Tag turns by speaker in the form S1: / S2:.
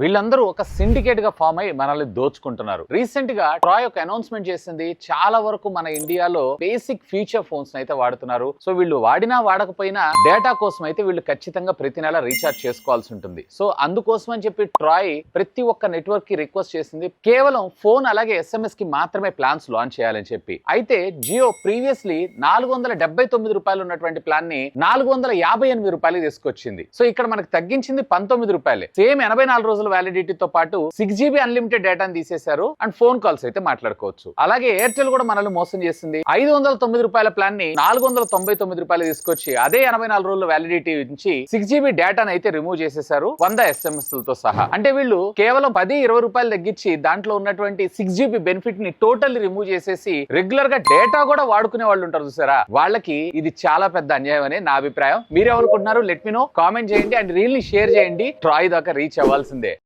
S1: వీళ్ళందరూ ఒక సిండికేట్గా ఫామ్ అయి మనల్ని దోచుకుంటున్నారు. రీసెంట్గా ట్రాయ్ ఒక అనౌన్స్మెంట్ చేసింది. చాలా వరకు మన ఇండియాలో బేసిక్ ఫీచర్ ఫోన్స్ అయితే వాడుతున్నారు. సో వీళ్ళు వాడినా వాడకపోయినా డేటా కోసం అయితే వీళ్ళు ఖచ్చితంగా ప్రతి నెల రీఛార్జ్ చేసుకోవాల్సి ఉంటుంది. సో అందుకోసం అని చెప్పి ట్రాయ్ ప్రతి ఒక్క నెట్వర్క్కి రిక్వెస్ట్ చేసింది. కేవలం ఫోన్ అలాగే ఎస్ఎంఎస్కి మాత్రమే ప్లాన్స్ లాంచ్ చేయాలని చెప్పి. అయితే జియో ప్రీవియస్లీ నాలుగు వందల డెబ్బై తొమ్మిది రూపాయలు ఉన్నటువంటి ప్లాన్ని నాలుగు వందల యాభై ఎనిమిది రూపాయలు తీసుకొచ్చింది. సో ఇక్కడ మనకు తగ్గించింది పంతొమ్మిది రూపాయలే. సేమ్ ఎనభై నాలుగు రోజుల వ్యాలిడిటీతో పాటు సిక్స్ జీబీ అన్లిమిటెడ్ డేటాను తీసేశారు. అండ్ ఫోన్ కాల్స్ అయితే మాట్లాడుకోవచ్చు. అలాగే ఎయిర్టెల్ కూడా మనల్ని మోసం చేసింది. ఐదు వందల తొమ్మిది రూపాయల ప్లాన్ని నాలుగు వందల తొంభై తొమ్మిది రూపాయలు తీసుకొచ్చి అదే ఎనభై నాలుగు రోజుల వ్యాలిడిటీ నుంచి సిక్స్ జీబీ డేటాను అయితే రిమూవ్ చేసేశారు. వంద ఎస్ఎంఎస్లతో సహా. అంటే వీళ్ళు కేవలం పది ఇరవై రూపాయలు తగ్గించి దాంట్లో ఉన్నటువంటి సిక్స్ జీబీ బెనిఫిట్ని టోటల్ రిమూవ్ చేసేసి రెగ్యులర్గా డేటా కూడా వాడుకునే వాళ్ళు ఉంటారు చూసారా? వాళ్ళకి ఇది చాలా పెద్ద అన్యాయం అనే నా అభిప్రాయం. మీరేమనుకుంటున్నారు? లెట్ మీ నో కామెంట్ చేయండి. అండ్ రీల్ని షేర్ చేయండి. ట్రాయ్ దాకా రీచ్ అవ్వాల్సిందే.